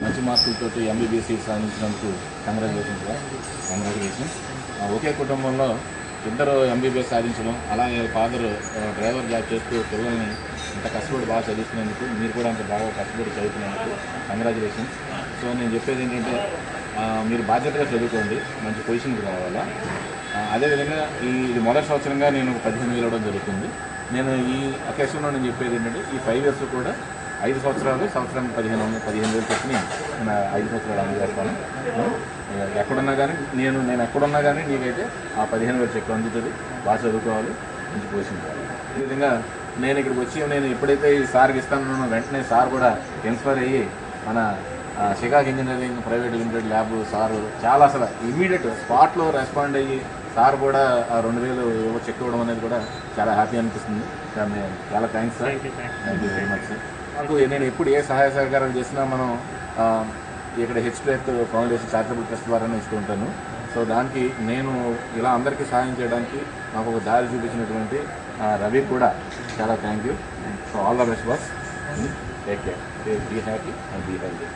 మంచి మార్కులతో MBBS seat సాధించినందుకు కంగ్రాచులేషన్స్ కంగ్రాచులేషన్స్ ఒకే కుటుంబంలో ఇద్దరు ఎంబీబీఎస్ సాధించడం అలాగే ఫాదర్ డ్రైవర్ జాబ్ చేస్తూ పిల్లల్ని ఇంత కష్టపడి బాగా చదివిస్తున్నందుకు మీరు కూడా అంత బాగా కష్టపడి చదువుతున్నందుకు కంగ్రాచులేషన్స్ సో నేను చెప్పేది ఏంటంటే ఆ, మీరు బాధ్యతగా చదువుకోండి మంచి పొజిషన్కి రావాలా. ఆ, అదేవిధంగా ఈ ఇది మొదటి సంవత్సరంగా నేను పదిహేను వేలు ఇవ్వడం జరుగుతుంది. నేను ఈ అకేషన్లో నేను చెప్పేది ఏంటంటే ఈ ఫైవ్ ఇయర్స్ కూడా ఐదు సంవత్సరాలు సంవత్సరానికి పదిహేను వందలు పదిహేను వేలు చెప్పి నేను ఐదు సంవత్సరాలు అమలు చేస్తాను. ఎక్కడున్నా కానీ నేను నేను ఎక్కడున్నా కానీ నీకైతే ఆ పదిహేను వేలు చెక్ అందుతుంది. బాగా చదువుకోవాలి మంచి పొజిషన్ ఈ విధంగా నేను ఇక్కడికి వచ్చి నేను ఎప్పుడైతే ఈ సార్కి ఇస్తానో వెంటనే సార్ కూడా ఇన్స్పైర్ అయ్యి మన ఆ, షికాగ్ engineering private limited lab sir చాలా అసలు ఇమీడియట్ స్పాట్లో రెస్పాండ్ అయ్యి సార్ కూడా ఆ రెండు వేలు ఏవో చెక్ ఇవ్వడం అనేది కూడా చాలా హ్యాపీ అనిపిస్తుంది. చాలా చాలా thanks sir thank you very much sir నాకు నేను ఎప్పుడు ఏ సహాయ సహకారాలు చేసినా మనం ఇక్కడ హెచ్పిఎత్ ఫౌండేషన్ చారిటబుల్ ట్రస్ట్ ద్వారానే ఇస్తూ ఉంటాను. సో దానికి నేను ఇలా అందరికీ సహాయం చేయడానికి నాకు ఒక దారి చూపించినటువంటి రవి కూడా చాలా thank you so all the best boss take care be happy and be healthy